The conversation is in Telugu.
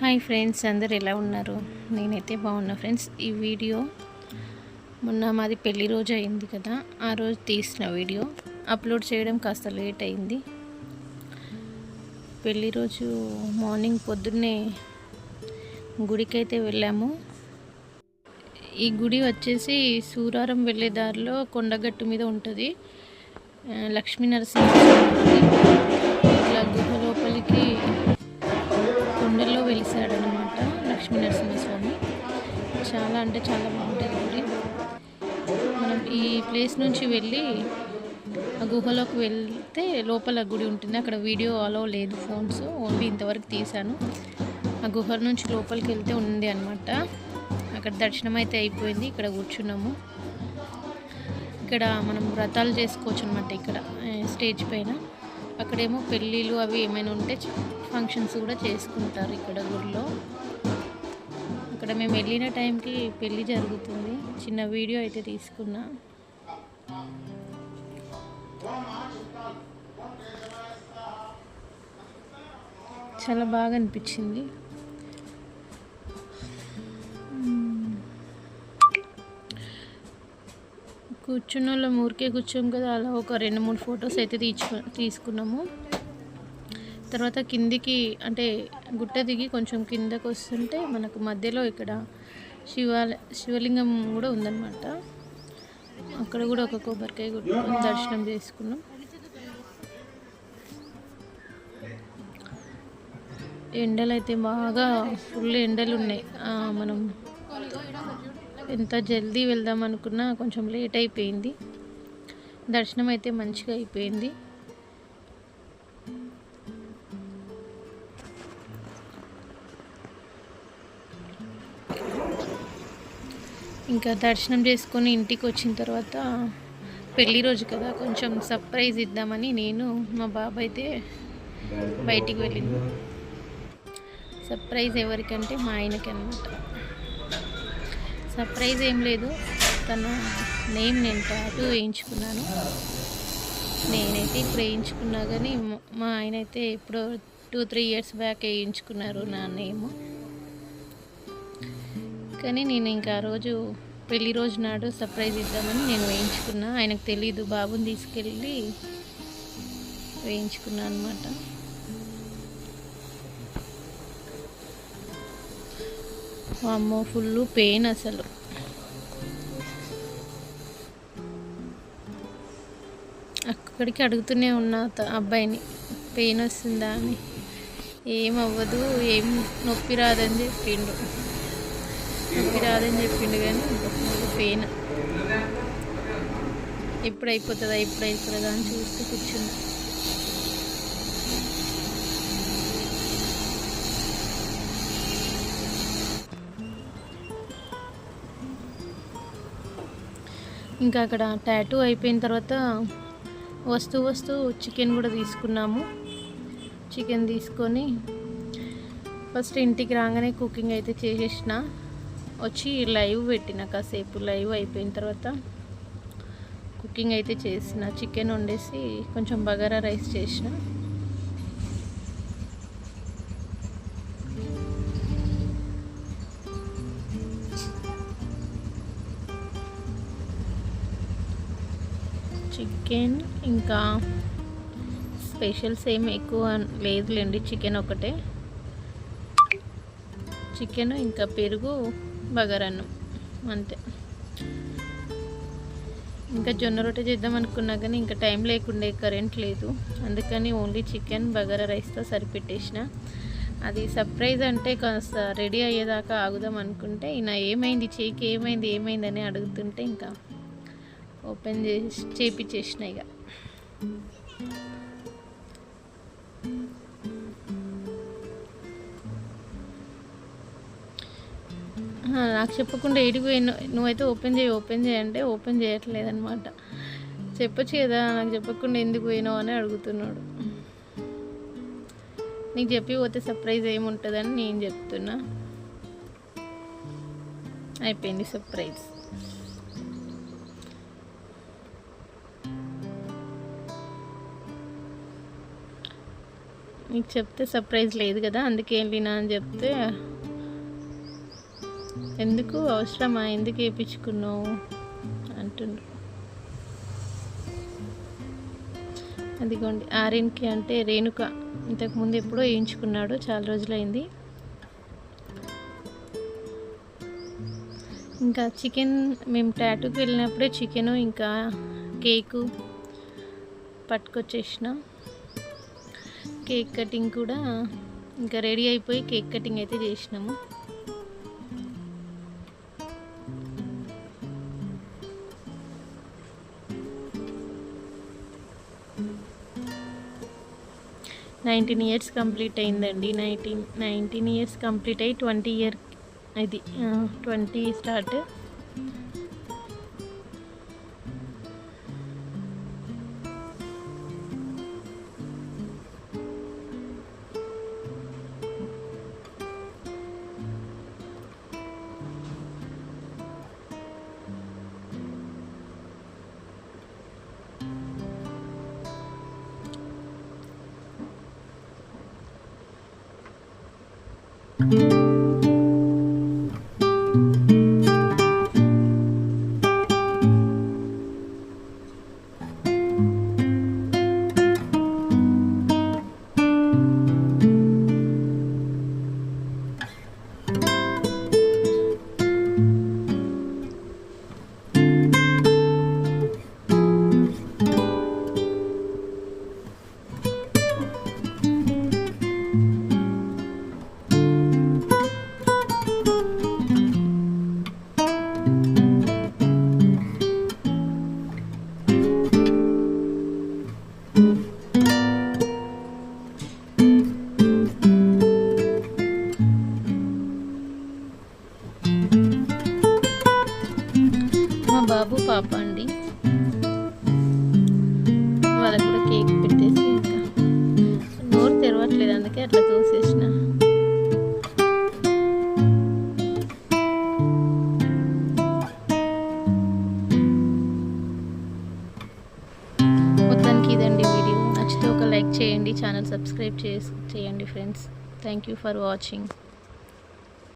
హాయ్ ఫ్రెండ్స్ అందరు ఎలా ఉన్నారు? నేనైతే బాగున్నా ఫ్రెండ్స్. ఈ వీడియో మొన్న మాది పెళ్ళి రోజు అయింది కదా ఆ రోజు తీసిన వీడియో. అప్లోడ్ చేయడం కాస్త లేట్ అయింది. పెళ్ళి రోజు మార్నింగ్ పొద్దున్నే గుడికైతే వెళ్ళాము. ఈ గుడి వచ్చేసి సూరారం వెళ్ళే దారిలో కొండగట్టు మీద ఉంటుంది. లక్ష్మీనరసింహ అంటే చాలా బాగుంటుంది గుడి మనం ఈ ప్లేస్ నుంచి వెళ్ళి ఆ గుహలోకి వెళ్తే లోపల గుడి ఉంటుంది. అక్కడ వీడియో అలో లేదు ఫోన్స్ ఓన్లీ ఇంతవరకు తీశాను. ఆ గుహ నుంచి లోపలికి వెళ్తే ఉంది అనమాట అక్కడ దర్శనం అయితే అయిపోయింది. ఇక్కడ కూర్చున్నాము. ఇక్కడ మనం వ్రతాలు చేసుకోవచ్చు అనమాట ఇక్కడ స్టేజ్ పైన. అక్కడేమో పెళ్ళిళ్ళు అవి ఏమైనా ఉంటే ఫంక్షన్స్ కూడా చేసుకుంటారు ఇక్కడ గుడిలో. అక్కడ మేము వెళ్ళిన టైంకి పెళ్ళి జరుగుతుంది. చిన్న వీడియో అయితే తీసుకున్నా. చాలా బాగా అనిపించింది. కూర్చున్న వాళ్ళం ఊరికే కూర్చోం కదా. అలా ఒక రెండు మూడు ఫొటోస్ అయితే తీర్చు తీసుకున్నాము. తర్వాత కిందికి అంటే గుట్ట దిగి కొంచెం కిందకు వస్తుంటే మనకు మధ్యలో ఇక్కడ శివాల శివలింగం కూడా ఉందన్నమాట. అక్కడ కూడా ఒక కొబ్బరికాయ కొట్టుకొని దర్శనం చేసుకున్నాం. ఎండలు అయితే బాగా ఫుల్ ఎండలు ఉన్నాయి మనం ఎంత జల్దీ వెళ్దాం అనుకున్నా కొంచెం లేట్ అయిపోయింది. దర్శనం అయితే మంచిగా అయిపోయింది. ఇంకా దర్శనం చేసుకొని ఇంటికి వచ్చిన తర్వాత పెళ్ళి రోజు కదా కొంచెం సర్ప్రైజ్ ఇద్దామని నేను మా బాబాయ్ అయితే బయటికి వెళ్ళింది. సర్ప్రైజ్ ఎవరికంటే మా ఆయనకి అనమాట సర్ప్రైజ్ ఏం లేదు తన నేమ్ నేను ట్యాటూ వేయించుకున్నాను. నేనైతే ఇప్పుడు వేయించుకున్నా కానీ మా ఆయన అయితే ఇప్పుడు టూ త్రీ ఇయర్స్ బ్యాక్ వేయించుకున్నారు నా నేమ్. కానీ నేను ఇంకా ఆ రోజు పెళ్ళి రోజు నాడు సర్ప్రైజ్ ఇద్దామని నేను వేయించుకున్నా. ఆయనకు తెలీదు బాబుని తీసుకెళ్ళి వేయించుకున్నా అనమాట అమ్మో ఫుల్ పెయిన్ అసలు. అక్కడికి అడుగుతూనే ఉన్నా అబ్బాయిని. పెయిన్ వస్తుందా అని. ఏం అవ్వదు ఏం నొప్పి రాదని చెప్పిండు. నొప్పి రాదని చెప్పిండు కానీ పెయిన్. ఎప్పుడు అయిపోతుందా ఎప్పుడు అయిపోతుందా అని చూస్తూ కూర్చున్నా. ఇంకా అక్కడ టాటూ అయిపోయిన తర్వాత వస్తూ వస్తూ చికెన్ కూడా తీసుకున్నాము. చికెన్ తీసుకొని ఫస్ట్ ఇంటికి రాగానే కుకింగ్ అయితే చేసేసిన. వచ్చి లైవ్ పెట్టిన కాసేపు లైవ్ అయిపోయిన తర్వాత కుకింగ్ అయితే చేసిన చికెన్ వండేసి కొంచెం బగారా రైస్ చేసిన. చికెన్ ఇంకా స్పెషల్స్ ఏం ఎక్కువ లేదులేండి చికెన్ ఒకటే. చికెన్ ఇంకా పెరుగు బగారన్నం అంతే. ఇంకా జొన్న రొట్టె చేద్దాం అనుకున్నా కానీ ఇంకా టైం లేకుండే కరెంట్ లేదు. అందుకని ఓన్లీ చికెన్ బగారా రైస్తో సరిపెట్టేసిన. అది సర్ప్రైజ్ అంటే కాస్త రెడీ అయ్యేదాకా ఆగుదాం అనుకుంటే ఈయన ఏమైంది చేయికి ఏమైంది ఏమైందని అడుగుతుంటే ఇంకా ఓపెన్ చేసి చేపించేసిన ఇక. నాకు చెప్పకుండా ఏడికి నువ్వైతే ఓపెన్ చేయి ఓపెన్ చేయంటే ఓపెన్ చేయట్లేదు అనమాట చెప్పొచ్చు కదా నాకు చెప్పకుండా ఎందుకు పోయినావు అని అడుగుతున్నాడు. నీకు చెప్పి పోతే సర్ప్రైజ్ ఏముంటుందని నేను చెప్తున్నా. అయిపోయింది సర్ప్రైజ్ నీకు చెప్తే సర్ప్రైజ్ లేదు కదా అందుకే వెళ్ళినా అని చెప్తే ఎందుకు అవసరమా? ఎందుకు వేయించుకున్నావు? అంటుండ్రు. అదిగోండి ఆర్యన్కి అంటే రేణుక ఇంతకుముందు ఎప్పుడో వేయించుకున్నాడు చాలా రోజులైంది. ఇంకా చికెన్ మేము టాటూకి వెళ్ళినప్పుడే చికెను ఇంకా కేకు పట్టుకొచ్చేసిన. కేక్ కటింగ్ కూడా ఇంకా రెడీ అయిపోయి కేక్ కటింగ్ అయితే చేసినాము. నైన్టీన్ ఇయర్స్ కంప్లీట్ అయిందండి. నైన్టీన్ నైన్టీన్ ఇయర్స్ కంప్లీట్ అయ్యి ట్వంటీ ఇయర్ ఇది ట్వంటీ స్టార్ట్. మా బాబు పాప అండి. వాళ్ళకి కూడా కేక్ పెట్టేసి ఇంకా నోరు తెరవట్లేదు అందుకే అట్లా తోసేసిన. మొత్తానికి ఇదండి వీడియో. నచ్చితే ఒక లైక్ చేయండి ఛానల్ సబ్స్క్రైబ్ చేసి చేయండి friends. Thank you for watching